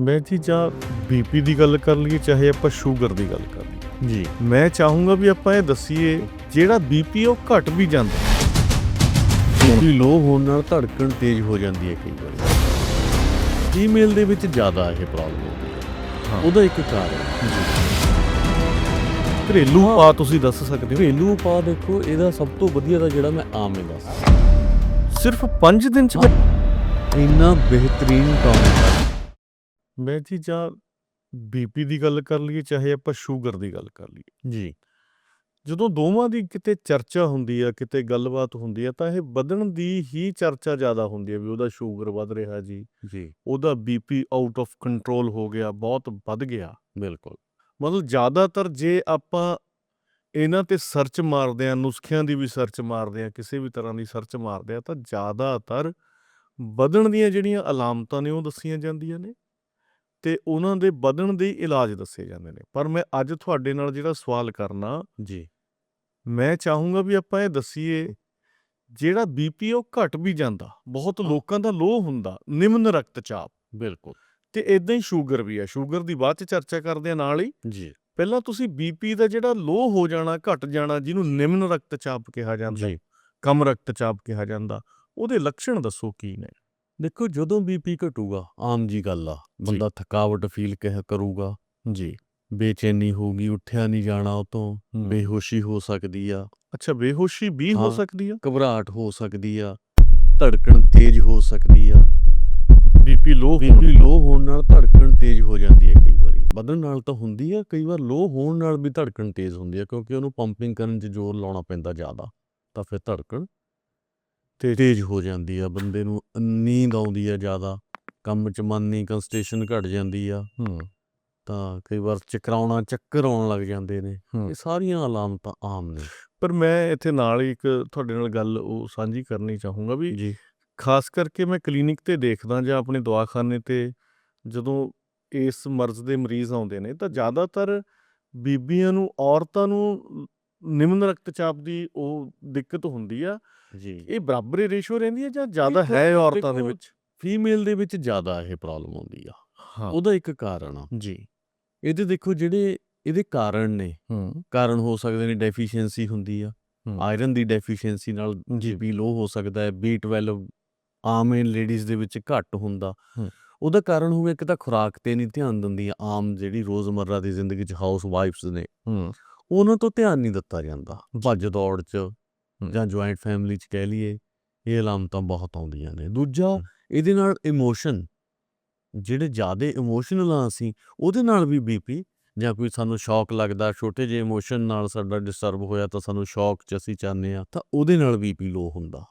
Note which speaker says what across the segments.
Speaker 1: ਮੈਂ ਜੀ ਜਾਂ ਬੀਪੀ ਦੀ ਗੱਲ ਕਰ ਲਈਏ ਚਾਹੇ ਆਪਾਂ ਸ਼ੂਗਰ ਦੀ ਗੱਲ ਕਰ ਲਈਏ।
Speaker 2: ਜੀ।
Speaker 1: ਮੈਂ ਚਾਹੂੰਗਾ ਵੀ ਆਪਾਂ ਇਹ ਦੱਸੀਏ ਜਿਹੜਾ ਬੀਪੀ ਉਹ ਘਟ ਵੀ ਜਾਂਦਾ।
Speaker 2: ਬੀਪੀ ਲੋ ਹੋਣ ਨਾਲ ਧੜਕਣ ਤੇਜ਼ ਹੋ ਜਾਂਦੀ ਹੈ ਕਈ ਵਾਰੀ। ਫੀਮੇਲ ਦੇ ਵਿੱਚ ਜ਼ਿਆਦਾ ਇਹ ਪ੍ਰੋਬਲਮ ਹੁੰਦੀ ਹੈ।
Speaker 1: ਹਾਂ।
Speaker 2: ਉਹਦਾ ਇੱਕ ਕਾਰਨ
Speaker 1: ਘਰੇਲੂ ਉਪਾਅ ਤੁਸੀਂ ਦੱਸ ਸਕਦੇ ਹੋ?
Speaker 2: ਘਰੇਲੂ ਉਪਾਅ ਦੇਖੋ ਇਹਦਾ ਸਭ ਤੋਂ ਵਧੀਆ ਦਾ ਜਿਹੜਾ ਮੈਂ ਆਮ ਹੀ ਦੱਸ
Speaker 1: ਸਿਰਫ 5 ਦਿਨ ਚ
Speaker 2: ਇੰਨਾ ਬਿਹਤਰੀਨ ਕੰਮ
Speaker 1: ਮੈਂ ਜੀ ਜਾਂ ਬੀਪੀ ਦੀ ਗੱਲ ਕਰ ਲਈਏ ਚਾਹੇ ਆਪਾਂ ਸ਼ੂਗਰ ਦੀ ਗੱਲ ਕਰ ਲਈਏ।
Speaker 2: ਜੀ।
Speaker 1: ਜਦੋਂ ਦੋਵਾਂ ਦੀ ਕਿਤੇ ਚਰਚਾ ਹੁੰਦੀ ਆ ਕਿਤੇ ਗੱਲਬਾਤ ਹੁੰਦੀ ਆ ਤਾਂ ਇਹ ਵਧਣ ਦੀ ਹੀ ਚਰਚਾ ਜ਼ਿਆਦਾ ਹੁੰਦੀ ਹੈ ਵੀ ਉਹਦਾ ਸ਼ੂਗਰ ਵੱਧ ਰਿਹਾ ਜੀ।
Speaker 2: ਜੀ।
Speaker 1: ਉਹਦਾ ਬੀਪੀ ਆਊਟ ਆਫ ਕੰਟਰੋਲ ਹੋ ਗਿਆ ਬਹੁਤ ਵੱਧ ਗਿਆ।
Speaker 2: ਬਿਲਕੁਲ।
Speaker 1: ਮਤਲਬ ਜ਼ਿਆਦਾਤਰ ਜੇ ਆਪਾਂ ਇਹਨਾਂ ਤੇ ਸਰਚ ਮਾਰਦੇ ਆ ਨੁਸਖਿਆਂ ਦੀ ਵੀ ਸਰਚ ਮਾਰਦੇ ਆ ਕਿਸੇ ਵੀ ਤਰ੍ਹਾਂ ਦੀ ਸਰਚ ਮਾਰਦੇ ਆ ਤਾਂ ਜ਼ਿਆਦਾਤਰ ਵਧਣ ਦੀਆਂ ਜਿਹੜੀਆਂ ਅਲਾਮਤਾਂ ਨੇ ਉਹ ਦੱਸੀਆਂ ਜਾਂਦੀਆਂ ਨੇ। ਤੇ ਉਹਨਾਂ ਦੇ ਵਧਣ ਦੇ ਇਲਾਜ ਦੱਸੇ ਜਾਂਦੇ ਨੇ। ਪਰ ਮੈਂ ਅੱਜ ਤੁਹਾਡੇ ਨਾਲ ਜਿਹੜਾ ਸਵਾਲ ਕਰਨਾ
Speaker 2: ਜੀ।
Speaker 1: ਮੈਂ ਚਾਹੂੰਗਾ ਵੀ ਆਪਾਂ ਇਹ ਦੱਸੀਏ ਜਿਹੜਾ ਬੀਪੀ ਉਹ ਘਟ ਵੀ ਜਾਂਦਾ ਬਹੁਤ ਲੋਕਾਂ ਦਾ ਲੋ ਹੁੰਦਾ ਨਿਮਨ ਰਕਤਚਾਪ।
Speaker 2: ਬਿਲਕੁਲ।
Speaker 1: ਤੇ ਇਦਾਂ ਹੀ ਸ਼ੂਗਰ ਵੀ ਆ ਸ਼ੂਗਰ ਦੀ ਬਾਅਦ ਚ ਚਰਚਾ ਕਰਦੇ ਆ ਨਾਲ ਹੀ।
Speaker 2: ਜੀ।
Speaker 1: ਪਹਿਲਾਂ ਤੁਸੀਂ ਬੀਪੀ ਦਾ ਜਿਹੜਾ ਲੋ ਹੋ ਜਾਣਾ ਘਟ ਜਾਣਾ ਜਿਹਨੂੰ ਨਿਮਨ ਰਕਤਚਾਪ ਕਿਹਾ ਜਾਂਦਾ
Speaker 2: ਜੀ।
Speaker 1: ਕਮ ਰਕਤਚਾਪ ਕਿਹਾ ਜਾਂਦਾ ਉਹਦੇ ਲੱਛਣ ਦੱਸੋ ਕੀ ਨੇ?
Speaker 2: ਦੇਖੋ ਜਦੋਂ ਬੀਪੀ ਘਟੂਗਾ ਆਮ ਜੀ ਗੱਲ ਆ। ਬੰਦਾ ਥਕਾਵਟ ਫੀਲ ਕਹਿ ਕਰੂਗਾ।
Speaker 1: ਜੀ।
Speaker 2: ਬੇਚੈਨੀ ਹੋਊਗੀ ਉੱਠਿਆ ਨਹੀਂ ਜਾਣਾ ਉਹ ਤੋਂ ਬੇਹੋਸ਼ੀ ਹੋ ਸਕਦੀ ਆ।
Speaker 1: ਅੱਛਾ ਬੇਹੋਸ਼ੀ ਵੀ ਹੋ
Speaker 2: ਹਾਂ।
Speaker 1: ਸਕਦੀ ਆ?
Speaker 2: ਘਬਰਾਹਟ ਹੋ ਸਕਦੀ ਆ। ਧੜਕਣ ਤੇਜ਼ ਹੋ ਸਕਦੀ ਆ।
Speaker 1: ਬੀਪੀ ਲੋ
Speaker 2: ਬੀਪੀ ਲੋ ਹੋਣ ਨਾਲ ਧੜਕਣ ਤੇਜ਼ ਹੋ ਜਾਂਦੀ ਹੈ ਕਈ ਵਾਰੀ। ਵਧਣ ਨਾਲ ਤਾਂ ਹੁੰਦੀ ਆ ਕਈ ਵਾਰ ਲੋ ਹੋਣ ਨਾਲ ਵੀ ਧੜਕਣ ਤੇਜ਼ ਹੁੰਦੀ ਆ ਕਿਉਂਕਿ ਉਹਨੂੰ ਪੰਪਿੰਗ ਕਰਨ 'ਚ ਜ਼ੋਰ ਲਾਉਣਾ ਪੈਂਦਾ ਜ਼ਿਆਦਾ। ਤਾਂ ਫਿਰ ਧੜਕਣ
Speaker 1: ਤੇ
Speaker 2: ਤੇਜ਼ ਹੋ ਜਾਂਦੀ ਆ ਬੰਦੇ ਨੂੰ ਨੀਂਦ ਆਉਂਦੀ ਆ ਜ਼ਿਆਦਾ। ਕੰਮ 'ਚ ਮਨ ਨਹੀਂ ਕੰਸਟੇਸ਼ਨ ਘਟ ਜਾਂਦੀ ਆ।
Speaker 1: ਹੂੰ।
Speaker 2: ਤਾਂ ਕਈ ਵਾਰ ਚਕਰਾਉਣਾ ਚੱਕਰ ਆਉਣ ਲੱਗ ਜਾਂਦੇ ਨੇ। ਇਹ ਸਾਰੀਆਂ ਅਲਾਮਤਾਂ ਆਮ ਨੇ।
Speaker 1: ਪਰ ਮੈਂ ਇੱਥੇ ਨਾਲ ਹੀ ਇੱਕ ਤੁਹਾਡੇ ਨਾਲ ਗੱਲ ਉਹ ਸਾਂਝੀ ਕਰਨੀ ਚਾਹੂੰਗਾ ਵੀ
Speaker 2: ਜੀ।
Speaker 1: ਖਾਸ ਕਰਕੇ ਮੈਂ ਕਲੀਨਿਕ ਤੇ ਦੇਖਦਾ ਜਾਂ ਆਪਣੇ ਦਵਾਖਾਨੇ ਤੇ ਜਦੋਂ ਇਸ ਮਰਜ਼ ਦੇ ਮਰੀਜ਼ ਆਉਂਦੇ ਨੇ ਤਾਂ ਜ਼ਿਆਦਾਤਰ ਬੀਬੀਆਂ ਨੂੰ ਔਰਤਾਂ ਨੂੰ ਨਿਮਨ ਰਕਤਚਾਪ ਦੀ ਉਹ ਦਿੱਕਤ ਹੁੰਦੀ ਆ
Speaker 2: ਜੀ।
Speaker 1: ਇਹ ਬਰਾਬਰੀ ਰੇਸ਼ੋ ਰਹਿੰਦੀ ਹੈ ਜਾਂ ਜ਼ਿਆਦਾ ਹੈ ਔਰਤਾਂ ਦੇ ਵਿੱਚ?
Speaker 2: ਫੀਮੇਲ ਦੇ ਵਿੱਚ ਜ਼ਿਆਦਾ ਇਹ ਪ੍ਰੋਬਲਮ ਆਉਂਦੀ ਆ।
Speaker 1: ਹਾਂ।
Speaker 2: ਉਹਦਾ ਇੱਕ ਕਾਰਨ ਆ।
Speaker 1: ਜੀ।
Speaker 2: ਇਹਦੇ ਦੇਖੋ ਜਿਹੜੇ ਇਹਦੇ ਕਾਰਨ ਨੇ
Speaker 1: ਹੂੰ।
Speaker 2: ਕਾਰਨ ਹੋ ਸਕਦੇ ਨੇ ਡੈਫੀਸ਼ੀਐਂਸੀ ਹੁੰਦੀ ਆ। ਆਇਰਨ ਦੀ ਡੈਫੀਸ਼ੀਐਂਸੀ ਨਾਲ
Speaker 1: ਜੀ।
Speaker 2: ਜੀਪੀ ਲੋ ਹੋ ਸਕਦਾ ਹੈ B12 ਆਮ ਇਨ ਲੇਡੀਜ਼ ਦੇ ਵਿੱਚ ਘੱਟ ਹੁੰਦਾ। ਉਹਦਾ ਕਾਰਨ ਹੋਵੇ ਇੱਕ ਤਾਂ ਖੁਰਾਕ ਤੇ ਨਹੀਂ ਧਿਆਨ ਦਿੰਦੀਆਂ ਆਮ ਜਿਹੜੀ ਰੋਜ਼ਮਰਰਾ ਦੀ ਜ਼ਿੰਦਗੀ 'ਚ ਹਾਊਸ ਵਾਈਫਸ ਨੇ। ਉਹਨਾਂ ਤੋਂ ਧਿਆਨ ਨਹੀਂ ਦਿੱਤਾ ਜਾਂਦਾ। ਭੱਜ ਦੌੜ 'ਚ ਜਾਂ ਜੁਆਇੰਟ ਫੈਮਿਲੀ 'ਚ ਕਹਿ ਲਈਏ ਇਹ ਅਲਾਮਤਾਂ ਬਹੁਤ ਆਉਂਦੀਆਂ ਨੇ। ਦੂਜਾ। ਇਹਦੇ ਨਾਲ ਇਮੋਸ਼ਨ ਜਿਹੜੇ ਜ਼ਿਆਦਾ ਇਮੋਸ਼ਨਲ ਆ ਅਸੀਂ ਉਹਦੇ ਨਾਲ ਵੀ ਬੀਪੀ ਜਾਂ ਕੋਈ ਸਾਨੂੰ ਸ਼ੌਕ ਲੱਗਦਾ ਛੋਟੇ ਜਿਹੇ ਇਮੋਸ਼ਨ ਨਾਲ ਸਾਡਾ ਡਿਸਟਰਬ ਹੋਇਆ ਤਾਂ ਸਾਨੂੰ ਸ਼ੌਕ 'ਚ ਅਸੀਂ ਚਾਹੁੰਦੇ ਆ ਤਾਂ ਉਹਦੇ ਨਾਲ ਬੀਪੀ ਲੋ ਹੁੰਦਾ।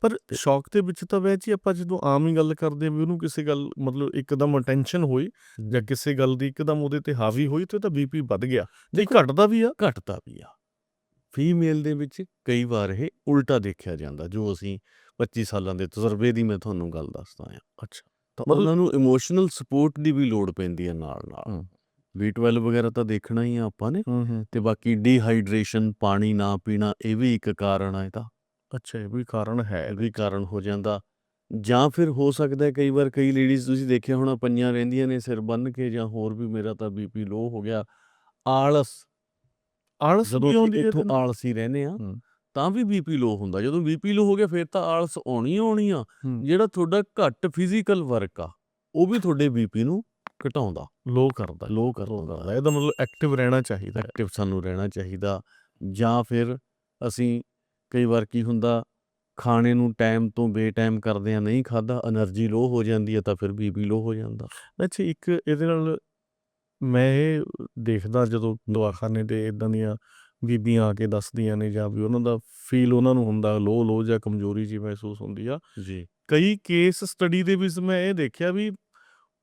Speaker 1: ਪਰ ਸ਼ੌਕ ਦੇ ਵਿੱਚ ਤਾਂ ਵੈਸੇ ਹੀ ਆਪਾਂ ਜਦੋਂ ਆਮ ਹੀ ਗੱਲ ਕਰਦੇ ਆ ਵੀ ਉਹਨੂੰ ਕਿਸੇ ਗੱਲ ਮਤਲਬ ਇੱਕਦਮ ਅਟੈਂਸ਼ਨ ਹੋਈ ਜਾਂ ਕਿਸੇ ਗੱਲ ਦੀ ਇੱਕਦਮ ਉਹਦੇ ਤੇ ਹਾਵੀ ਹੋਈ ਤੇ ਤਾਂ ਬੀਪੀ ਵੱਧ ਗਿਆ। ਨਹੀਂ ਘਟਦਾ ਵੀ ਆ।
Speaker 2: ਘਟਦਾ ਵੀ ਆ। ਫੀਮੇਲ ਦੇ ਵਿੱਚ ਕਈ ਵਾਰ ਇਹ ਉਲਟਾ ਦੇਖਿਆ ਜਾਂਦਾ ਜੋ ਅਸੀਂ 25 ਸਾਲਾਂ ਦੇ ਤਜਰਬੇ ਦੀ ਮੈਂ ਤੁਹਾਨੂੰ ਗੱਲ ਦੱਸਦਾ ਆ
Speaker 1: ਅੱਛਾ।
Speaker 2: ਤਾਂ
Speaker 1: ਮਤਲਬ-
Speaker 2: ਉਹਨਾਂ ਨੂੰ ਇਮੋਸ਼ਨਲ ਸਪੋਰਟ ਦੀ ਵੀ ਲੋੜ ਪੈਂਦੀ ਹੈ ਨਾਲ ਨਾਲ
Speaker 1: ਹੂੰ।
Speaker 2: B12 ਵਗੈਰਾ ਤਾਂ ਦੇਖਣਾ ਹੀ ਆ ਆਪਾਂ ਨੇ
Speaker 1: ਹੂੰ ਹੂੰ।
Speaker 2: ਤੇ ਬਾਕੀ ਡੀਹਾਈਡਰੇਸ਼ਨ ਪਾਣੀ ਨਾ ਪੀਣਾ ਇਹ ਵੀ ਇੱਕ ਕਾਰਨ ਆ ਇਹਦਾ
Speaker 1: ਅੱਛਾ ਇਹ ਵੀ ਕਾਰਨ ਹੈ
Speaker 2: ਇਹ ਵੀ ਕਾਰਨ ਹੋ ਜਾਂਦਾ। ਜਾਂ ਫਿਰ ਹੋ ਸਕਦਾ ਹੈ ਕਈ ਵਾਰ ਕਈ ਲੇਡੀਜ਼ ਤੁਸੀਂ ਦੇਖਿਆ ਹੋਣਾ ਪਈਆਂ ਰਹਿੰਦੀਆਂ ਨੇ ਸਿਰ ਬੰਨ ਕੇ ਜਾਂ ਹੋਰ ਵੀ ਮੇਰਾ ਤਾਂ ਬੀਪੀ ਲੋ ਹੋ ਗਿਆ। ਆਲਸ।
Speaker 1: ਆਲਸ
Speaker 2: ਜਦੋਂ
Speaker 1: ਵੀ ਆਉਂਦੀ ਹੈ
Speaker 2: ਇੱਥੋਂ
Speaker 1: ਨਾਲ?
Speaker 2: ਆਲਸੀ ਰਹਿੰਦੇ ਆ
Speaker 1: ਹੂੰ।
Speaker 2: ਤਾਂ ਵੀ ਬੀਪੀ ਲੋ ਹੁੰਦਾ। ਜਦੋਂ ਬੀਪੀ ਲੋ ਹੋ ਗਿਆ ਫਿਰ ਤਾਂ ਆਲਸ ਆਉਣੀ ਆਉਣੀ ਆ।
Speaker 1: ਹੂੰ।
Speaker 2: ਜਿਹੜਾ ਤੁਹਾਡਾ ਘੱਟ ਫਿਜ਼ੀਕਲ ਵਰਕ ਆ ਉਹ ਵੀ ਤੁਹਾਡੇ ਬੀਪੀ ਨੂੰ ਘਟਾਉਂਦਾ।
Speaker 1: ਲੋ ਕਰਦਾ।
Speaker 2: ਲੋ
Speaker 1: ਲੋ
Speaker 2: ਕਰਦਾ
Speaker 1: ਕਰਦਾ ਇਹਦਾ ਮਤਲਬ ਐਕਟਿਵ ਰਹਿਣਾ ਚਾਹੀਦਾ। ਹੈ
Speaker 2: ਐਕਟਿਵ ਸਾਨੂੰ ਰਹਿਣਾ ਚਾਹੀਦਾ। ਜਾਂ ਫਿਰ ਅਸੀਂ ਕਈ ਵਾਰ ਕੀ ਹੁੰਦਾ ਖਾਣੇ ਨੂੰ ਟਾਈਮ ਤੋਂ ਬੇਟਾਈਮ ਕਰਦੇ ਆ ਨਹੀਂ ਖਾਦਾ એનર્ਜੀ ਲੋ ਹੋ ਜਾਂਦੀ ਹੈ ਤਾਂ ਫਿਰ ਬੀਪੀ ਲੋ ਹੋ ਜਾਂਦਾ।
Speaker 1: ਅੱਛਾ ਇੱਕ ਇਹਦੇ ਨਾਲ ਮੈਂ ਇਹ ਦੇਖਦਾ ਜਦੋਂ ਦਵਾਖਾਨੇ ਤੇ ਇਦਾਂ ਦੀਆਂ ਬੀਬੀਆਂ ਆ ਕੇ ਦੱਸਦੀਆਂ ਨੇ ਜਾਂ ਵੀ ਉਹਨਾਂ ਦਾ ਫੀਲ ਉਹਨਾਂ ਨੂੰ ਹੁੰਦਾ ਲੋ ਲੋ ਜਾਂ ਕਮਜ਼ੋਰੀ ਜੀ ਮਹਿਸੂਸ ਹੁੰਦੀ ਆ।
Speaker 2: ਜੀ।
Speaker 1: ਕਈ ਕੇਸ ਸਟੱਡੀ ਦੇ ਵਿੱਚ ਮੈਂ ਇਹ ਦੇਖਿਆ ਵੀ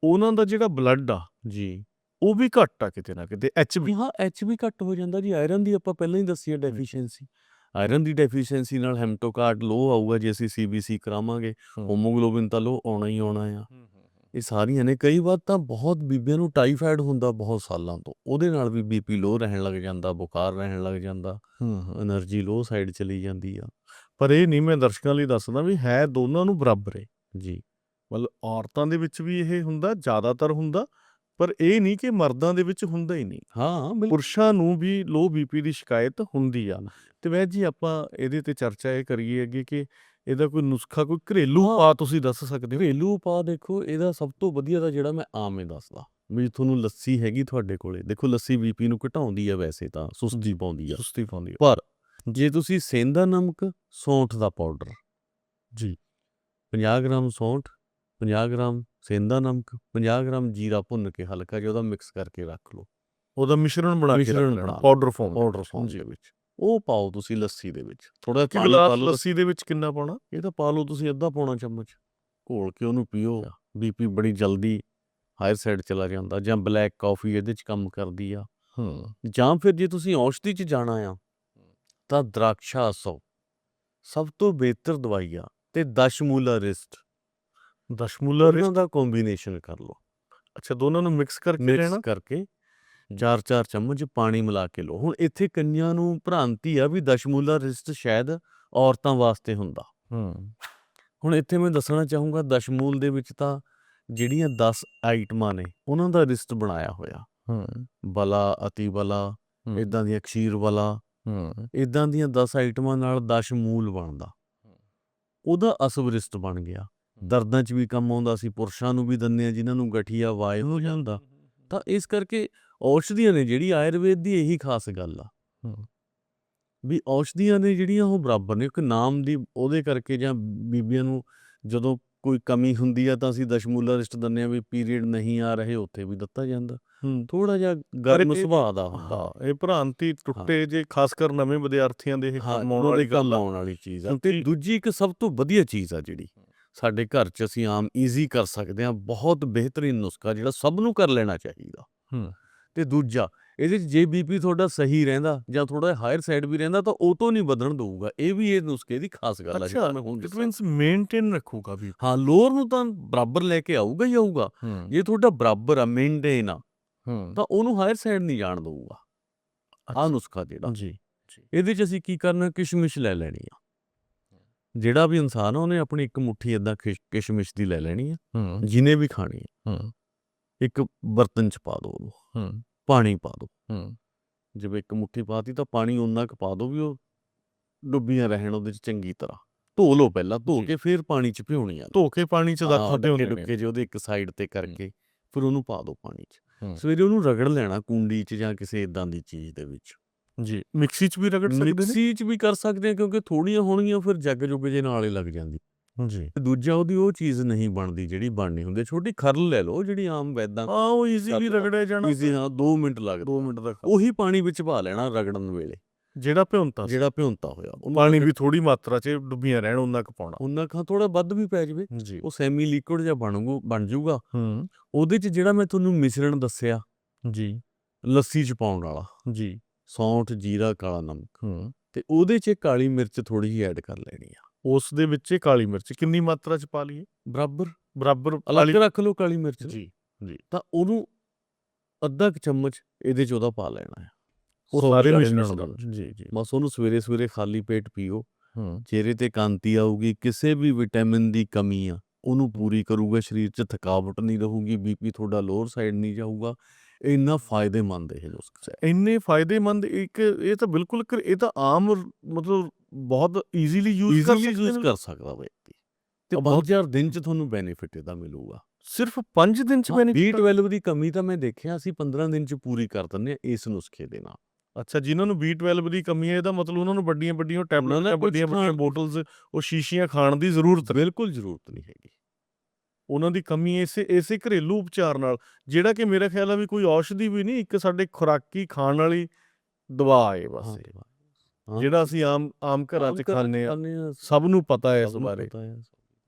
Speaker 1: ਉਹਨਾਂ ਦਾ ਜਿਹੜਾ ਬਲੱਡ ਆ
Speaker 2: ਜੀ।
Speaker 1: ਉਹ ਵੀ ਘੱਟ ਆ ਕਿਤੇ ਨਾ ਕਿਤੇ ਐਚ ਐਚਬੀ
Speaker 2: ਹਾਂ ਐਚ ਐਚਬੀ ਘੱਟ ਹੋ ਜਾਂਦਾ ਜੀ ਆਇਰਨ ਦੀ ਆਪਾਂ ਪਹਿਲਾਂ ਹੀ ਦੱਸੀ ਹੈ ਡੈਫੀਸ਼ੀਐਂਸੀ ਆਇਰਨ ਦੀ ਡੈਫੀਸ਼ੀਐਂਸੀ ਨਾਲ ਹੈਮਟੋਕਾਰਡ ਲੋ ਆਊਗਾ ਜੇ ਅਸੀਂ ਸੀਬੀਸੀ ਕਰਾਵਾਂਗੇ ਹੋਮੋਗਲੋਬਿਨ ਤਾਂ ਲੋ ਆਉਣਾ ਹੀ ਆਉਣਾ ਆ। ਇਹ ਸਾਰੀਆਂ ਨੇ ਕਈ ਵਾਰ ਤਾਂ ਬਹੁਤ ਬੀਬੀਆਂ ਨੂੰ ਟਾਈਫਾਇਡ ਹੁੰਦਾ ਬਹੁਤ ਸਾਲਾਂ ਤੋਂ ਉਹਦੇ ਨਾਲ ਵੀ ਬੀਪੀ ਲੋ ਰਹਿਣ ਲੱਗ ਜਾਂਦਾ ਬੁਖਾਰ ਰਹਿਣ ਲੱਗ ਜਾਂਦਾ એનર્ਜੀ ਲੋ ਸਾਈਡ ਚਲੀ ਜਾਂਦੀ ਆ।
Speaker 1: ਪਰ ਇਹ ਨਹੀਂ ਮੈਂ ਦਰਸ਼ਕਾਂ ਲਈ ਦੱਸਦਾ ਵੀ ਹੈ ਦੋਨਾਂ ਨੂੰ ਬਰਾਬਰ ਹੈ
Speaker 2: ਜੀ।
Speaker 1: ਮਤਲਬ ਔਰਤਾਂ ਦੇ ਵਿੱਚ ਵੀ ਇਹ ਹੁੰਦਾ ਜ਼ਿਆਦਾਤਰ ਹੁੰਦਾ ਪਰ ਇਹ ਨਹੀਂ ਕਿ ਮਰਦਾਂ ਦੇ ਵਿੱਚ ਹੁੰਦਾ ਹੀ ਨਹੀਂ।
Speaker 2: ਹਾਂ ਬਿਲਕੁਲ।
Speaker 1: ਪੁਰਸ਼ਾਂ ਨੂੰ ਵੀ ਲੋ ਬੀਪੀ ਦੀ ਸ਼ਿਕਾਇਤ ਹੁੰਦੀ ਆ। ਤੇ ਵੈਦ ਜੀ ਆਪਾਂ ਇਹਦੇ ਤੇ ਚਰਚਾ ਇਹ ਕਰੀਏ ਅੱਗੇ ਕਿ ਇਹਦਾ ਕੋਈ ਨੁਸਖਾ ਕੋਈ ਘਰੇਲੂ। ਉਪਾਅ ਤੁਸੀਂ ਦੱਸ ਸਕਦੇ ਹੋ?
Speaker 2: ਘਰੇਲੂ ਉਪਾਅ ਦੇਖੋ ਇਹਦਾ ਸਭ ਤੋਂ ਵਧੀਆ ਤਾਂ ਜਿਹੜਾ ਮੈਂ ਆਮ ਹੀ ਦੱਸਦਾ। ਵੀ ਤੁਹਾਨੂੰ ਲੱਸੀ ਹੈਗੀ ਤੁਹਾਡੇ ਕੋਲੇ। ਦੇਖੋ ਲੱਸੀ ਬੀਪੀ ਨੂੰ ਘਟਾਉਂਦੀ ਆ ਵੈਸੇ ਤਾਂ ਸੁਸਤੀ ਪਾਉਂਦੀ ਆ।
Speaker 1: ਸੁਸਤੀ ਪਾਉਂਦੀ ਆ।
Speaker 2: ਪਰ ਜੇ ਤੁਸੀਂ ਸੇਂਦਾ ਨਮਕ ਸੌਂਠ ਦਾ ਪਾਊਡਰ
Speaker 1: ਜੀ।
Speaker 2: 50 ਗ੍ਰਾਮ ਸੌਂਠ 50 ਗ੍ਰਾਮ ਸੇਂਦਾ ਨਮਕ 50 ਗ੍ਰਾਮ ਜੀਰਾ ਭੁੰਨ ਕੇ ਹਲਕਾ ਜਿਹਾ ਉਹਦਾ ਮਿਕਸ ਕਰਕੇ ਰੱਖ ਲਓ।
Speaker 1: ਉਹਦਾ ਮਿਸ਼ਰਣ ਬਣਾ ਕੇ
Speaker 2: ਮਿਸ਼ਰਣ
Speaker 1: ਰੱਖ ਲੈਣਾ
Speaker 2: ਬਣਾ
Speaker 1: ਪਾਊਡਰ ਫਾਰਮ
Speaker 2: ਪਾਊਡਰ ਫਾਰਮ
Speaker 1: ਜੀ।
Speaker 2: ਦੇ ਵਿੱਚ। ਉਹ ਪਾਓ ਤੁਸੀਂ ਲੱਸੀ ਦੇ ਵਿੱਚ। ਥੋੜਾ ਪਾਣੀ ਪਾ ਲਓ
Speaker 1: ਲੱਸੀ। ਦੇ ਵਿੱਚ ਕਿੰਨਾ ਪਾਉਣਾ?
Speaker 2: ਇਹ ਤਾਂ ਪਾ ਲਓ ਤੁਸੀਂ ਅੱਧਾ ਪੌਣਾ ਚਮਚ। ਘੋਲ ਕੇ ਉਹਨੂੰ ਪੀਓ। ਬੀਪੀ ਬੜੀ ਜਲਦੀ ਹਾਇਰ ਸਾਈਡ ਚਲਾ ਜਾਂਦਾ ਜਾਂ ਬਲੈਕ ਕਾਫੀ ਇਹਦੇ ਚ ਕੰਮ ਕਰਦੀ ਆ।
Speaker 1: ਹੂੰ।
Speaker 2: ਜਾਂ ਫਿਰ ਜੇ ਤੁਸੀਂ ਔਸ਼ਧੀ ਚ ਜਾਣਾ ਆ ਤਾਂ ਦਰਾਕਸ਼ਾ ਸੋ। ਸਭ ਤੋਂ ਬਿਹਤਰ ਦਵਾਈ ਆ ਤੇ ਦਸ਼ਮੂਲਾ ਰਿਸਟ।
Speaker 1: ਦਸ਼ਮੂਲਾ
Speaker 2: ਉਹਨਾਂ ਦਾ ਕੰਬੀਨੇਸ਼ਨ ਕਰ ਲਓ।
Speaker 1: ਅੱਛਾ ਦੋਨਾਂ ਨੂੰ ਮਿਕਸ ਕਰਕੇ
Speaker 2: ਮਿਕਸ ਕਰਕੇ ਚਾਰ ਚਾਰ ਚਮਚ ਪਾਣੀ ਮਿਲਾ ਕੇ ਲਓ। ਹੁਣ ਇੱਥੇ ਕੰਨਿਆਂ ਨੂੰ ਭ੍ਰਾਂਤੀ ਆ ਵੀ ਦਸ਼ਮੂਲਾ ਰਿਸਟ ਸ਼ਾਇਦ ਔਰਤਾਂ ਵਾਸਤੇ ਹੁੰਦਾ।
Speaker 1: ਹੂੰ।
Speaker 2: ਹੁਣ ਇੱਥੇ ਮੈਂ ਦੱਸਣਾ ਚਾਹੂੰਗਾ ਦਸ਼ਮੂਲ ਦੇ ਵਿੱਚ ਤਾਂ ਜਿਹੜੀਆਂ 10 ਆਈਟਮਾਂ ਨੇ ਉਹਨਾਂ ਦਾ ਲਿਸਟ ਬਣਾਇਆ ਹੋਇਆ।
Speaker 1: ਹੂੰ।
Speaker 2: ਬਲਾ ਅਤੀ ਬਲਾ ਇਦਾਂ ਦੀਆਂ ਖੀਰ ਵਾਲਾ
Speaker 1: ਹੂੰ।
Speaker 2: ਇਦਾਂ ਦੀਆਂ 10 ਆਈਟਮਾਂ ਨਾਲ ਦਸ਼ਮੂਲ ਬਣਦਾ। ਉਹਦਾ ਅਸਬ ਲਿਸਟ ਬਣ ਗਿਆ। ਦਰਦਾਂ 'ਚ ਵੀ ਕੰਮ ਆਉਂਦਾ ਸੀ ਪੁਰਸ਼ਾਂ ਨੂੰ ਵੀ ਦੰਨੇ ਆ ਜਿਨ੍ਹਾਂ ਨੂੰ ਗਠੀਆ ਵਾਇ ਹੋ ਜਾਂਦਾ। ਤਾਂ ਇਸ ਕਰਕੇ ਔਸ਼ਧੀਆਂ ਨੇ ਜਿਹੜੀ ਆਯੁਰਵੇਦ ਦੀ ਇਹੀ ਖਾਸ ਗੱਲ ਆ। ਵੀ ਔਸ਼ਧੀਆਂ ਨੇ ਜਿਹੜੀਆਂ ਉਹ ਬਰਾਬਰ ਨੇ ਇੱਕ ਨਾਮ ਦੀ ਉਹਦੇ ਕਰਕੇ ਜਾਂ ਬੀਬੀਆਂ ਨੂੰ ਜਦੋਂ ਕੋਈ ਕਮੀ ਹੁੰਦੀ ਆ ਤਾਂ ਅਸੀਂ ਦਸ਼ਮੂਲਾ ਰਿਸ਼ਟ ਦਿੰਦੇ ਆ ਵੀ ਪੀਰੀਅਡ ਨਹੀਂ ਆ ਰਹੇ ਉੱਥੇ ਵੀ ਦਿੱਤਾ ਜਾਂਦਾ। ਥੋੜਾ ਜਿਹਾ ਗਰਮ ਸੁਭਾਅ ਦਾ ਹੁੰਦਾ।
Speaker 1: ਇਹ ਭ੍ਰਾਂਤੀ ਟੁੱਟੇ ਜੇ ਖਾਸ ਕਰ ਨਵੇਂ ਵਿਦਿਆਰਥੀਆਂ ਦੇ ਇਹ ਕੰਮ ਆਉਣ ਵਾਲੀ ਗੱਲ
Speaker 2: ਆਉਣ ਵਾਲੀ ਚੀਜ਼ ਆ। ਤੇ ਦੂਜੀ ਇੱਕ ਸਭ ਤੋਂ ਵਧੀਆ ਚੀਜ਼ ਆ ਜਿਹੜੀ ਸਾਡੇ ਘਰ 'ਚ ਅਸੀਂ ਆਮ ਈਜ਼ੀ ਕਰ ਸਕਦੇ ਹਾਂ ਬਹੁਤ ਬਿਹਤਰੀਨ ਨੁਸਖਾ ਜਿਹੜਾ ਸਭ ਨੂੰ ਕਰ ਲੈਣਾ ਚਾਹੀਦਾ।
Speaker 1: ਹੂੰ।
Speaker 2: ਤੇ ਦੂਜਾ ਇਹਦੇ 'ਚ ਜੇ ਬੀਪੀ ਤੁਹਾਡਾ ਸਹੀ ਰਹਿੰਦਾ ਜਾਂ ਥੋੜਾ ਹਾਇਰ ਸਾਈਡ ਵੀ ਰਹਿੰਦਾ ਤਾਂ ਉਹ ਤੋਂ ਨਹੀਂ ਵਧਣ ਦਊਗਾ। ਇਹ ਵੀ ਇਹ ਨੁਸਖੇ ਦੀ ਖਾਸ ਗੱਲ ਆ
Speaker 1: ਅੱਛਾ
Speaker 2: ਜਿਹੜਾ ਮੈਂ ਹੁਣ
Speaker 1: ਇਟ। ਮੀਨਸ ਮੇਨਟੇਨ ਰੱਖੂਗਾ ਵੀ
Speaker 2: ਹਾਂ ਲੋਅਰ ਨੂੰ ਤਾਂ ਬਰਾਬਰ ਲੈ ਕੇ ਆਊਗਾ ਹੀ ਆਊਗਾ।
Speaker 1: ਹੂੰ।
Speaker 2: ਜੇ ਤੁਹਾਡਾ ਬਰਾਬਰ ਆ ਮੇਨਟੇਨ ਆ
Speaker 1: ਹੂੰ।
Speaker 2: ਤਾਂ ਉਹਨੂੰ ਹਾਇਰ ਸਾਈਡ ਨਹੀਂ ਜਾਣ ਦਊਗਾ। ਆ ਨੁਸਖਾ ਜਿਹੜਾ।
Speaker 1: ਜੀ।
Speaker 2: ਇਹਦੇ 'ਚ ਅਸੀਂ ਕੀ ਕਰਨਾ ਕਿਸ਼ਮਿਸ਼ ਲੈ ਲੈਣੀ ਆ। ਜਿਹੜਾ ਵੀ ਇਨਸਾਨ ਆ ਉਹਨੇ ਆਪਣੀ ਇੱਕ ਮੁੱਠੀ ਇਦਾਂ ਕਿਸ਼ਮਿਸ਼ ਦੀ ਲੈ ਲੈਣੀ ਆ
Speaker 1: ਹੂੰ।
Speaker 2: ਜਿਹਨੇ ਵੀ ਖਾਣੀ ਆ। ਇੱਕ ਬਰਤਨ 'ਚ ਪਾ ਦਿਓ ਉਹਨੂੰ। ਪਾਣੀ ਪਾ ਦਿਓ ਜਿਵੇਂ ਇੱਕ ਮੁੱਠੀ ਪਾਤੀ ਤਾਂ ਪਾਣੀ ਉਨਾ ਕੁ ਪਾ ਦਿਓ ਵੀ ਉਹ ਡੁੱਬੀਆਂ ਰਹਿਣ ਉਹਦੇ 'ਚ ਚੰਗੀ ਤਰ੍ਹਾਂ। ਧੋ ਲਓ ਪਹਿਲਾਂ ਧੋ। ਕੇ ਫਿਰ ਪਾਣੀ 'ਚ ਭਿਉਣੀ ਆ।
Speaker 1: ਧੋ ਕੇ ਪਾਣੀ ਚ ਹੁੰਦੇ ਨੇ
Speaker 2: ਡੁੱਕੇ ਜੇ ਉਹਦੇ ਇੱਕ ਸਾਈਡ ਤੇ ਕਰਕੇ ਫਿਰ ਉਹਨੂੰ ਪਾ ਦਿਓ ਪਾਣੀ 'ਚ। ਸਵੇਰੇ ਉਹਨੂੰ ਰਗੜ ਲੈਣਾ ਕੁੰਡੀ 'ਚ ਜਾਂ ਕਿਸੇ ਇਦਾਂ ਦੀ ਚੀਜ਼ ਦੇ ਵਿੱਚ।
Speaker 1: ਜੀ। ਮਿਕਸੀ ਚ ਵੀ ਰਗੜ ਸਕਦੇ ਨੇ?
Speaker 2: ਮਿਕਸੀ 'ਚ ਵੀ ਕਰ ਸਕਦੇ ਆ ਕਿਉਂਕਿ ਥੋੜੀਆਂ ਹੋਣਗੀਆਂ ਫਿਰ ਜੱਗ ਜੁਗ ਜੇ ਨਾਲ ਹੀ ਲੱਗ ਜਾਂਦੀ।
Speaker 1: ਜੀ।
Speaker 2: ਤੇ ਦੂਜਾ ਉਹਦੀ ਉਹ ਚੀਜ਼ ਨਹੀਂ ਬਣਦੀ ਜਿਹੜੀ ਬਣਨੀ ਹੁੰਦੀ ਛੋਟੀ ਖਰਲ ਲੈ ਲਓ ਜਿਹੜੀ ਆਮ ਵੈਦਾਂ
Speaker 1: ਹਾਂ ਉਹ ਈਜ਼ੀਲੀ ਰਗੜਿਆ ਜਾਣਾ।
Speaker 2: ਈਜ਼ੀ ਹਾਂ 2 ਮਿੰਟ ਲੱਗਦੇ
Speaker 1: 2 ਮਿੰਟ ਦਾ
Speaker 2: ਉਹੀ ਪਾਣੀ ਵਿੱਚ ਪਾ ਲੈਣਾ ਰਗੜਨ ਵੇਲੇ।
Speaker 1: ਜਿਹੜਾ ਭਿਉਂਤਾ
Speaker 2: ਜਿਹੜਾ ਭਿਉਂਤਾ ਹੋਇਆ।
Speaker 1: ਪਾਣੀ ਵੀ ਥੋੜੀ ਮਾਤਰਾ ਚ ਡੁੱਬੀਆਂ ਰਹਿਣ ਉਹਨਾਂ ਕੁ ਪਾਉਣਾ।
Speaker 2: ਉਹਨਾਂ ਖਾਂ ਥੋੜਾ ਵੱਧ ਵੀ ਪੈ ਜਾਵੇ।
Speaker 1: ਜੀ।
Speaker 2: ਉਹ ਸੈਮੀ ਲਿਕੁਇਡ ਜਿਹਾ ਬਣੂਗਾ ਬਣ ਜਾਊਗਾ।
Speaker 1: ਹੂੰ।
Speaker 2: ਉਹਦੇ 'ਚ ਜਿਹੜਾ ਮੈਂ ਤੁਹਾਨੂੰ ਮਿਸ਼ਰਣ ਦੱਸਿਆ
Speaker 1: ਜੀ।
Speaker 2: ਲੱਸੀ 'ਚ ਪਾਉਣ ਵਾਲਾ।
Speaker 1: ਜੀ।
Speaker 2: ਸੌਂਠ ਜੀਰਾ ਕਾਲਾ ਨਮਕ
Speaker 1: ਹੂੰ।
Speaker 2: ਤੇ ਉਹਦੇ 'ਚ ਕਾਲੀ ਮਿਰਚ ਥੋੜੀ ਜਿਹੀ ਐਡ ਕਰ ਲੈਣੀ ਆ।
Speaker 1: ਉਸ ਦੇ ਵਿੱਚ ਇਹ ਕਾਲੀ ਮਿਰਚ ਕਿੰਨੀ ਮਾਤਰਾ ਚ ਪਾ ਲਈਏ?
Speaker 2: ਬਰਾਬਰ।
Speaker 1: ਬਰਾਬਰ
Speaker 2: ਅਲੱਗ ਰੱਖ ਲਓ ਕਾਲੀ ਮਿਰਚ। ਨੂੰ।
Speaker 1: ਜੀ।
Speaker 2: ਤਾਂ ਉਹਨੂੰ ਅੱਧਾ ਕੁ ਚਮਚ ਇਹਦੇ 'ਚ ਉਹਦਾ ਪਾ ਲੈਣਾ ਹੈ
Speaker 1: ਉਹ ਸਾਰੇ ਮਿਸ਼ਰਣ ਦਾ ਜੀ ਜੀ।
Speaker 2: ਬਸ ਉਹਨੂੰ ਸਵੇਰੇ ਸਵੇਰੇ ਖਾਲੀ ਪੇਟ ਪੀਓ।
Speaker 1: ਹੂੰ।
Speaker 2: ਚਿਹਰੇ ਤੇ ਕਾਂਤੀ ਆਊਗੀ ਕਿਸੇ ਵੀ ਵਿਟਾਮਿਨ ਦੀ ਕਮੀ ਆ ਉਹਨੂੰ ਪੂਰੀ ਕਰੂਗਾ ਸਰੀਰ 'ਚ ਥਕਾਵਟ ਨਹੀਂ ਰਹੂਗੀ ਬੀਪੀ ਤੁਹਾਡਾ ਲੋਅਰ ਸਾਈਡ ਨਹੀਂ ਜਾਊਗਾ। ਇੰਨਾ ਫਾਇਦੇਮੰਦ ਇਹ ਨੁਸਖਾ
Speaker 1: ਇੰਨੇ ਫਾਇਦੇਮੰਦ ਇੱਕ ਇਹ ਤਾਂ ਬਿਲਕੁਲ ਕਰ- ਇਹ ਤਾਂ ਆਮ ਮਤਲਬ ਬਹੁਤ ਈਜ਼ੀਲੀ ਯੂਜ਼ ਕਰ ਸਕਦੇ
Speaker 2: ਯੂਜ਼
Speaker 1: ਨੇ।
Speaker 2: ਕਰ ਸਕਦਾ ਵਿਅਕਤੀ।
Speaker 1: ਤੇ ਬਹੁਤ
Speaker 2: 5000 ਦਿਨ 'ਚ ਤੁਹਾਨੂੰ ਬੈਨੀਫਿਟ ਇਹਦਾ ਮਿਲੂਗਾ।
Speaker 1: ਸਿਰਫ 5 ਦਿਨ ਚ ਬੈਨੀਫਿਟ
Speaker 2: B12 ਦੀ ਕਮੀ ਤਾਂ ਮੈਂ ਦੇਖਿਆ ਅਸੀਂ 15 ਦਿਨ 'ਚ ਪੂਰੀ ਕਰ ਦਿੰਦੇ ਆ ਇਸ ਨੁਸਖੇ ਦੇ ਨਾਲ।
Speaker 1: ਅੱਛਾ ਜਿਨ੍ਹਾਂ ਨੂੰ B12 ਦੀ ਕਮੀ ਹੈ ਇਹਦਾ ਮਤਲਬ ਉਹਨਾਂ ਨੂੰ ਵੱਡੀਆਂ ਵੱਡੀਆਂ
Speaker 2: ਉਹਨਾਂ
Speaker 1: ਟੈਬਲੇਟਾਂ
Speaker 2: ਨੇ ਕੁਛ
Speaker 1: ਵੱਡੀਆਂ ਵੱਡੀਆਂ
Speaker 2: ਖਾਣ-
Speaker 1: ਬੋਟਲਸ ਉਹ ਸ਼ੀਸ਼ੀਆਂ ਖਾਣ ਦੀ ਜ਼ਰੂਰਤ ਨਹੀਂ।
Speaker 2: ਬਿਲਕੁਲ ਜ਼ਰੂਰਤ ਨਹੀਂ ਹੈਗੀ।
Speaker 1: ਉਹਨਾਂ ਦੀ ਕਮੀ ਇਸੇ ਇਸੇ ਘਰੇਲੂ ਉਪਚਾਰ ਨਾਲ ਜਿਹੜਾ ਕਿ ਮੇਰਾ ਖਿਆਲ ਆ ਵੀ ਕੋਈ ਔਸ਼ਧੀ ਵੀ ਨਹੀਂ ਇੱਕ ਸਾਡੇ ਖੁਰਾਕੀ ਖਾਣ ਵਾਲੀ ਦਵਾ ਹੈ ਬਸ ਜਿਹੜਾ ਅਸੀਂ ਆਮ ਆਮ ਘਰਾਂ 'ਚ ਖਾਂਦੇ ਆ ਸਭ ਨੂੰ ਪਤਾ ਹੈ ਇਸ ਬਾਰੇ।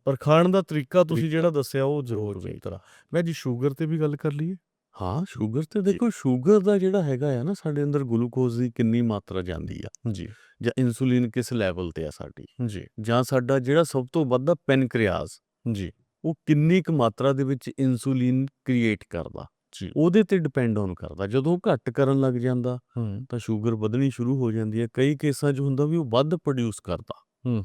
Speaker 1: ਪਰ ਖਾਣ ਦਾ ਤਰੀਕਾ ਤੁਸੀਂ ਜਿਹੜਾ ਦੱਸਿਆ ਉਹ ਜ਼ਰੂਰ
Speaker 2: ਜ਼ਰੂਰ
Speaker 1: ਬਿਹਤਰ ਮੈਂ ਜੀ ਸ਼ੂਗਰ ਤੇ ਵੀ ਗੱਲ ਕਰ ਲਈਏ।
Speaker 2: ਹਾਂ ਸ਼ੂਗਰ ਤੇ ਦੇਖੋ ਸ਼ੂਗਰ ਦਾ ਜਿਹੜਾ ਹੈਗਾ ਆ ਨਾ ਸਾਡੇ ਅੰਦਰ ਗਲੂਕੋਜ਼ ਦੀ ਕਿੰਨੀ ਮਾਤਰਾ ਜਾਂਦੀ ਆ।
Speaker 1: ਜੀ।
Speaker 2: ਜਾਂ ਇਨਸੂਲਿਨ ਕਿਸ ਲੈਵਲ ਤੇ ਆ ਸਾਡੀ।
Speaker 1: ਜੀ।
Speaker 2: ਜਾਂ ਸਾਡਾ ਜਿਹੜਾ ਸਭ ਤੋਂ ਵੱਧ ਪੈਨਕ੍ਰੀਆਸ।
Speaker 1: ਜੀ।
Speaker 2: ਉਹ ਕਿੰਨੀ ਕੁ ਮਾਤਰਾ ਦੇ ਵਿੱਚ ਇਨਸੂਲਿਨ ਕ੍ਰੀਏਟ ਕਰਦਾ।
Speaker 1: ਜੀ।
Speaker 2: ਉਹਦੇ ਤੇ ਡਿਪੈਂਡ ਔਨ ਕਰਦਾ। ਜਦੋਂ ਘੱਟ ਕਰਨ ਲੱਗ ਜਾਂਦਾ ਤਾਂ ਸ਼ੂਗਰ ਵਧਣੀ ਸ਼ੁਰੂ ਹੋ ਜਾਂਦੀ ਹੈ। ਕਈ ਕੇਸਾਂ 'ਚ ਹੁੰਦਾ ਵੀ ਉਹ ਵੱਧ ਪ੍ਰੋਡਿਊਸ ਕਰਦਾ।
Speaker 1: ਹੂੰ।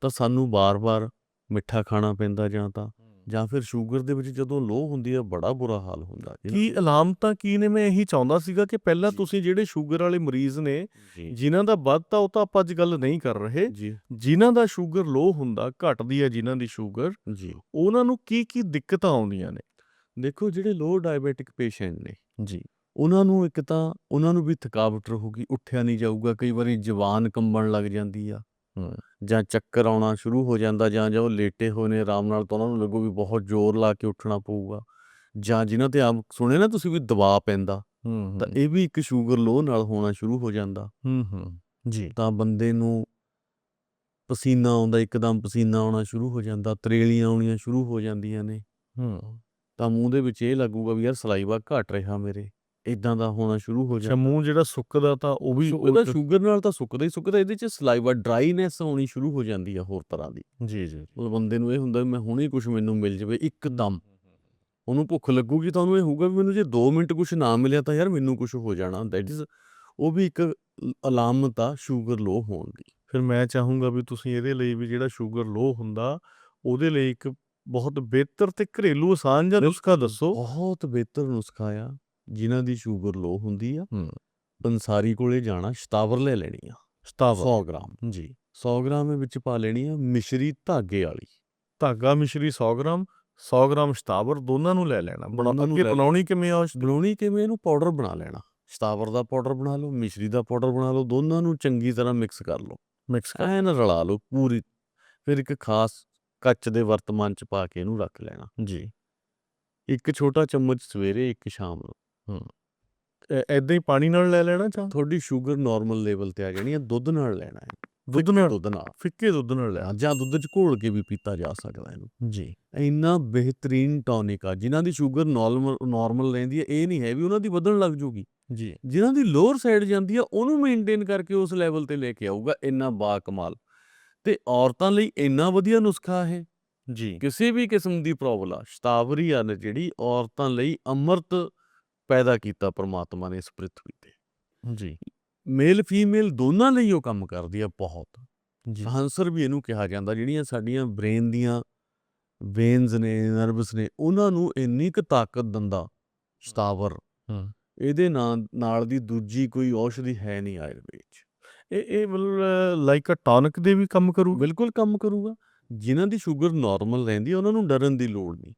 Speaker 2: ਤਾਂ ਸਾਨੂੰ ਬਾਰ-ਬਾਰ ਮਿੱਠਾ ਖਾਣਾ ਪੈਂਦਾ ਜਾਂ ਤਾਂ ਜਾਂ ਫਿਰ ਸ਼ੂਗਰ ਦੇ ਵਿੱਚ ਜਦੋਂ ਲੋ ਹੁੰਦੀ ਆ ਬੜਾ ਬੁਰਾ ਹਾਲ ਹੁੰਦਾ
Speaker 1: ਕੀ ਅਲਾਮਤਾਂ ਕੀ ਨੇ ਮੈਂ ਇਹੀ ਚਾਹੁੰਦਾ ਸੀਗਾ ਕਿ ਪਹਿਲਾਂ। ਤੁਸੀਂ ਜਿਹੜੇ ਸ਼ੂਗਰ ਵਾਲੇ ਮਰੀਜ਼ ਨੇ ਜਿਨ੍ਹਾਂ ਦਾ ਵੱਧਤਾ ਉਹ ਤਾਂ ਆਪਾਂ ਅੱਜ ਗੱਲ ਨਹੀਂ ਕਰ ਰਹੇ ਜਿਨ੍ਹਾਂ ਦਾ ਸ਼ੂਗਰ ਲੋ ਹੁੰਦਾ ਘਟਦੀ ਹੈ ਜਿਨ੍ਹਾਂ ਦੀ ਸ਼ੂਗਰ
Speaker 2: ਜੀ।
Speaker 1: ਉਹਨਾਂ ਨੂੰ ਕੀ ਕੀ ਦਿੱਕਤਾਂ ਆਉਂਦੀਆਂ ਨੇ?
Speaker 2: ਦੇਖੋ ਜਿਹੜੇ ਲੋ ਡਾਇਬੀਟਿਕ ਪੇਸ਼ੈਂਟ ਨੇ
Speaker 1: ਜੀ।
Speaker 2: ਉਹਨਾਂ ਨੂੰ ਇੱਕ ਤਾਂ ਉਹਨਾਂ ਨੂੰ ਵੀ ਥਕਾਵਟ ਰਹੂਗੀ ਉੱਠਿਆ ਨਹੀਂ ਜਾਊਗਾ ਕਈ ਵਾਰੀ ਜ਼ਬਾਨ ਕੰਬਣ ਲੱਗ ਜਾਂਦੀ ਆ।
Speaker 1: ਹੂੰ।
Speaker 2: ਜਾਂ ਚੱਕਰ ਆਉਣਾ ਸ਼ੁਰੂ ਹੋ ਜਾਂਦਾ ਜਾਂ ਜਾਂ ਉਹ ਲੇਟੇ ਹੋਏ ਨੇ ਆਰਾਮ ਨਾਲ ਤਾਂ ਉਹਨਾਂ ਨੂੰ ਲੱਗੂ ਵੀ ਬਹੁਤ ਜ਼ੋਰ ਲਾ ਕੇ ਉੱਠਣਾ ਪਊਗਾ। ਜਾਂ ਜਿਨ੍ਹਾਂ ਤੇ ਆਮ ਸੁਣੇ ਨਾ ਤੁਸੀਂ ਵੀ ਦਬਾਅ ਪੈਂਦਾ
Speaker 1: ਹੂੰ
Speaker 2: ਤਾਂ ਇਹ ਵੀ ਇੱਕ ਸ਼ੂਗਰ ਲੋ ਨਾਲ ਹੋਣਾ ਸ਼ੁਰੂ ਹੋ ਜਾਂਦਾ।
Speaker 1: ਹੂੰ ਹੂੰ ਜੀ।
Speaker 2: ਤਾਂ ਬੰਦੇ ਨੂੰ ਪਸੀਨਾ ਆਉਂਦਾ ਇੱਕਦਮ ਪਸੀਨਾ ਆਉਣਾ ਸ਼ੁਰੂ ਹੋ ਜਾਂਦਾ ਤਰੇਲੀਆਂ ਆਉਣੀਆਂ ਸ਼ੁਰੂ ਹੋ ਜਾਂਦੀਆਂ ਨੇ।
Speaker 1: ਹੂੰ।
Speaker 2: ਤਾਂ ਮੂੰਹ ਦੇ ਵਿੱਚ ਇਹ ਲੱਗੂਗਾ ਵੀ ਯਾਰ ਸਲਾਈਵਾ ਘਟ ਰਿਹਾ ਮੇਰੇ। ਇਦਾਂ ਦਾ ਹੋਣਾ ਸ਼ੁਰੂ ਹੋ ਜਾਂਦਾ।
Speaker 1: ਮੂੰਹ ਜਿਹੜਾ ਸੁੱਕਦਾ ਤਾਂ ਉਹ ਵੀ
Speaker 2: ਉਹਦਾ ਸ਼ੂਗਰ ਨਾਲ ਤਾਂ ਸੁੱਕਦਾ ਹੀ ਸੁੱਕਦਾ ਇਹਦੇ ਚ ਸਲਾਈਵਾ ਡਰਾਈਨੈਸ ਹੋਣੀ ਸ਼ੁਰੂ ਹੋ ਜਾਂਦੀ ਆ ਹੋਰ ਤਰ੍ਹਾਂ ਦੀ।
Speaker 1: ਜੀ ਜੀ
Speaker 2: ਮਤਲਬ ਬੰਦੇ ਨੂੰ ਇਹ ਹੁੰਦਾ ਮੈਂ ਹੁਣੇ ਕੁਝ ਮੈਨੂੰ ਮਿਲ ਜਾਵੇ ਇੱਕਦਮ। ਉਹਨੂੰ ਭੁੱਖ ਲੱਗੂਗੀ ਤਾਂ ਉਹਨੂੰ ਇਹ ਹੋਊਗਾ ਵੀ ਮੈਨੂੰ ਜੇ 2 ਮਿੰਟ ਕੁਝ ਨਾ ਮਿਲਿਆ ਤਾਂ ਯਾਰ ਮੈਨੂੰ ਕੁਝ ਹੋ ਜਾਣਾ। ਦੈਟ ਇਜ਼ ਉਹ ਵੀ ਇੱਕ ਅਲਾਮਤ ਆ ਸ਼ੂਗਰ ਲੋ ਹੋਣ ਦੀ।
Speaker 1: ਫਿਰ ਮੈਂ ਚਾਹੂੰਗਾ ਵੀ ਤੁਸੀਂ ਇਹਦੇ ਲਈ ਵੀ ਜਿਹੜਾ ਸ਼ੂਗਰ ਲੋ ਹੁੰਦਾ ਉਹਦੇ ਲਈ ਇੱਕ ਬਹੁਤ ਬਿਹਤਰ ਤੇ ਘਰੇਲੂ ਆਸਾਨ ਜਿਹਾ ਨੁਸਖਾ ਦੱਸੋ।
Speaker 2: ਬਹੁਤ ਬਿਹਤਰ ਨੁਸਖਾ ਆ। ਜਿਨ੍ਹਾਂ ਦੀ ਸ਼ੂਗਰ ਲੋ ਹੁੰਦੀ ਆ
Speaker 1: ਹੂੰ।
Speaker 2: ਪੰਸਾਰੀ ਕੋਲੇ ਜਾਣਾ ਸ਼ਤਾਵਰ ਲੈ ਲੈਣੀ ਆ।
Speaker 1: ਸਤਾਵਰ।
Speaker 2: 100 ਗ੍ਰਾਮ
Speaker 1: ਜੀ।
Speaker 2: 100 ਗ੍ਰਾਮ ਦੇ ਵਿੱਚ ਪਾ ਲੈਣੀ ਆ ਮਿਸ਼ਰੀ ਧਾਗੇ ਵਾਲੀ।
Speaker 1: ਧਾਗਾ ਮਿਸ਼ਰੀ 100 ਗ੍ਰਾਮ 100 ਗ੍ਰਾਮ ਸ਼ਤਾਵਰ ਦੋਨਾਂ ਨੂੰ ਲੈ ਲੈਣਾ। ਅੱਗੇ ਬਣਾਉਣੀ ਕਿਵੇਂ ਆ
Speaker 2: ਬਣਾਉਣੀ ਕਿਵੇਂ? ਇਹਨੂੰ ਪਾਊਡਰ ਬਣਾ ਲੈਣਾ। ਸ਼ਤਾਵਰ ਦਾ ਪਾਊਡਰ ਬਣਾ ਲਓ ਮਿਸ਼ਰੀ ਦਾ ਪਾਊਡਰ ਬਣਾ ਲਓ ਦੋਨਾਂ ਨੂੰ ਚੰਗੀ ਤਰ੍ਹਾਂ ਮਿਕਸ ਕਰ ਲਓ।
Speaker 1: ਮਿਕਸ ਕਰ।
Speaker 2: ਐਨ ਰਲਾ ਲਓ ਪੂਰੀ। ਫਿਰ ਇੱਕ ਖਾਸ ਕੱਚ ਦੇ ਵਰਤਮਾਨ ਚ ਪਾ ਕੇ ਇਹਨੂੰ ਰੱਖ ਲੈਣਾ।
Speaker 1: ਜੀ।
Speaker 2: ਇੱਕ ਛੋਟਾ ਚਮਚ ਸਵੇਰੇ ਇੱਕ ਸ਼ਾਮ ਨੂੰ।
Speaker 1: ਐਦਾਂ ਹੀ ਪਾਣੀ ਨਾਲ ਲੈ ਲੈਣਾ ਚਾਹ?
Speaker 2: ਤੁਹਾਡੀ ਸ਼ੂਗਰ ਨਾਰਮਲ ਲੈਵਲ ਤੇ ਆ ਜਾਣੀ ਹੈ ਦੁੱਧ ਨਾਲ ਲੈਣਾ ਹੈ।
Speaker 1: ਦੁੱਧ ਨਾਲ?
Speaker 2: ਦੁੱਧ ਨਾਲ।
Speaker 1: ਫਿੱਕੇ ਦੁੱਧ ਨਾਲ ਲੈ
Speaker 2: ਜਾਂ ਦੁੱਧ ਚ ਘੋਲ ਕੇ ਵੀ ਪੀਤਾ ਜਾ ਸਕਦਾ ਇਹਨੂੰ।
Speaker 1: ਜੀ।
Speaker 2: ਇੰਨਾ ਬਿਹਤਰੀਨ ਟੌਨਿਕ ਆ ਜਿਨ੍ਹਾਂ ਦੀ ਸ਼ੂਗਰ ਨਾਰਮਲ ਨਾਰਮਲ ਰਹਿੰਦੀ ਹੈ ਇਹ ਨਹੀਂ ਹੈ ਵੀ ਉਹਨਾਂ ਦੀ ਵਧਣ ਲੱਗ ਜੂਗੀ।
Speaker 1: ਜੀ।
Speaker 2: ਜਿਨ੍ਹਾਂ ਦੀ ਲੋਅਰ ਸਾਈਡ ਜਾਂਦੀ ਆ ਉਹਨੂੰ ਮੇਨਟੇਨ ਕਰਕੇ ਉਸ ਲੈਵਲ ਤੇ ਲੈ ਕੇ ਆਊਗਾ ਇੰਨਾ ਬਾ ਕਮਾਲ। ਤੇ ਔਰਤਾਂ ਲਈ ਇੰਨਾ ਵਧੀਆ ਨੁਸਖਾ ਹੈ
Speaker 1: ਜੀ।
Speaker 2: ਕਿਸੇ ਵੀ ਕਿਸਮ ਦੀ ਪ੍ਰੋਬਲਮ ਆ ਸ਼ਤਾਵਰੀ ਆ ਨਾ ਜਿਹੜੀ ਔਰਤਾਂ ਲਈ ਅੰਮ੍ਰਿਤ ਪੈਦਾ ਕੀਤਾ ਪ੍ਰਮਾਤਮਾ ਨੇ ਇਸ ਪ੍ਰਿਥਵੀ ਤੇ।
Speaker 1: ਜੀ।
Speaker 2: ਮੇਲ ਫੀਮੇਲ ਦੋਨਾਂ ਲਈ ਉਹ ਕੰਮ ਕਰਦੀ ਆ ਬਹੁਤ।
Speaker 1: ਜੀ।
Speaker 2: ਕੈਂਸਰ ਵੀ ਇਹਨੂੰ ਕਿਹਾ ਜਾਂਦਾ ਜਿਹੜੀਆਂ ਸਾਡੀਆਂ ਬ੍ਰੇਨ ਦੀਆਂ ਵੇਨਸ ਨੇ ਨਰਵਸ ਨੇ ਉਹਨਾਂ ਨੂੰ ਇੰਨੀ ਕੁ ਤਾਕਤ ਦਿੰਦਾ ਸ਼ਤਾਵਰ।
Speaker 1: ਹੂੰ।
Speaker 2: ਇਹਦੇ ਨਾਲ ਨਾਲ ਦੀ ਦੂਜੀ ਕੋਈ ਔਸ਼ਧੀ ਹੈ ਨਹੀਂ ਆਯੁਰਵੇਦ ਚ।
Speaker 1: ਇਹ ਇਹ ਮਤਲਬ ਲਾਈਕ ਅ ਟੌਨਿਕ ਦੇ ਵੀ ਕੰਮ ਕਰੂ
Speaker 2: ਬਿਲਕੁਲ ਕੰਮ ਕਰੂਗਾ। ਜਿਨ੍ਹਾਂ ਦੀ ਸ਼ੂਗਰ ਨਾਰਮਲ ਰਹਿੰਦੀ ਉਹਨਾਂ ਨੂੰ ਡਰਨ ਦੀ ਲੋੜ ਨਹੀਂ।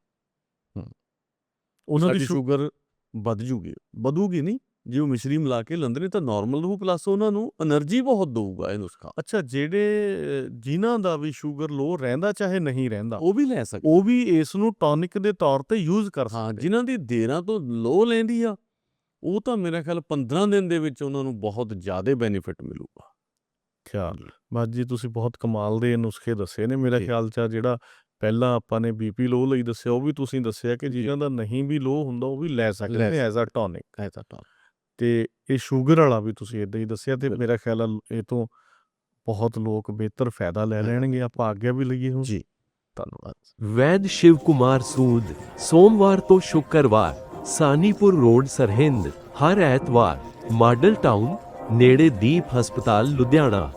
Speaker 1: ਉਹਨਾਂ ਦੀ
Speaker 2: ਸ਼ੂਗਰ ਵੱਧ ਜੂਗੀ ਵਧੂਗੀ ਨਹੀਂ। ਜਿਵੇਂ ਮਿਸ਼ਰੀ ਮਿਲਾ ਕੇ ਲੰਦਨੇ ਤਾਂ ਨਾਰਮਲ ਰਹੂ ਪਲੱਸ ਉਹਨਾਂ ਨੂੰ એનર્ਜੀ ਬਹੁਤ ਦੇਊਗਾ ਇਹ ਨੁਸਖਾ।
Speaker 1: ਅੱਛਾ ਜਿਹੜੇ ਜਿਨ੍ਹਾਂ ਦਾ ਵੀ ਸ਼ੂਗਰ ਲੋ ਰਹਿੰਦਾ ਚਾਹੇ ਨਹੀਂ ਰਹਿੰਦਾ
Speaker 2: ਉਹ ਵੀ ਲੈ ਸਕਦੇ।
Speaker 1: ਉਹ ਵੀ ਇਸ ਨੂੰ ਟੌਨਿਕ ਦੇ ਤੌਰ ਤੇ ਯੂਜ਼ ਕਰ ਸਕਦੇ।
Speaker 2: ਹਾਂ ਜਿਨ੍ਹਾਂ ਦੀ ਦੇਰਾਂ ਤੋਂ ਲੋ ਲੈਂਦੀ ਆ ਉਹ ਤਾਂ ਮੇਰੇ ਖਿਆਲ 15 ਦਿਨ ਦੇ ਵਿੱਚ ਉਹਨਾਂ ਨੂੰ ਬਹੁਤ ਜ਼ਿਆਦਾ ਬੈਨੀਫਿਟ ਮਿਲੂਗਾ।
Speaker 1: ਖਿਆਲ ਬਾਜੀ ਤੁਸੀਂ ਬਹੁਤ ਕਮਾਲ ਦੇ ਨੁਸਖੇ ਦੱਸੇ ਨੇ। ਮੇਰਾ ਖਿਆਲ ਚ ਜਿਹੜਾ ਪਹਿਲਾਂ ਆਪਾਂ ਨੇ ਬੀਪੀ ਲੋ ਲਈ ਦੱਸਿਆ ਉਹ ਵੀ ਤੁਸੀਂ ਦੱਸਿਆ ਕਿ। ਜਿਹਨਾਂ ਦਾ ਨਹੀਂ ਵੀ ਲੋ ਹੁੰਦਾ ਉਹ ਵੀ ਲੈ ਸਕਦੇ ਨੇ ਐਜ਼ ਅ ਟੌਨਿਕ
Speaker 2: ਕਹਿਤਾ ਤਾਂ
Speaker 1: ਤੇ ਇਹ ਸ਼ੂਗਰ ਵਾਲਾ ਵੀ ਤੁਸੀਂ ਇਦਾਂ ਹੀ ਦੱਸਿਆ ਤੇ। ਮੇਰਾ ਖਿਆਲ ਆ ਇਹ ਤੋਂ ਬਹੁਤ ਲੋਕ ਬਿਹਤਰ ਫਾਇਦਾ ਲੈ। ਲੈਣਗੇ ਆਪਾਂ ਆਗਿਆ ਵੀ ਲਈਏ ਹੁਣ
Speaker 2: ਜੀ।
Speaker 1: ਧੰਨਵਾਦ
Speaker 3: ਵੈਦ ਸ਼ਿਵ ਕੁਮਾਰ ਸੂਦ ਸੋਮਵਾਰ ਤੋਂ ਸ਼ੁੱਕਰਵਾਰ ਸਾਨੀਪੁਰ ਰੋਡ ਸਰਹਿੰਦ ਹਰ ਐਤਵਾਰ ਮਾਡਲ ਟਾਊਨ ਨੇੜੇ ਦੀਪ ਹਸਪਤਾਲ ਲੁਧਿਆਣਾ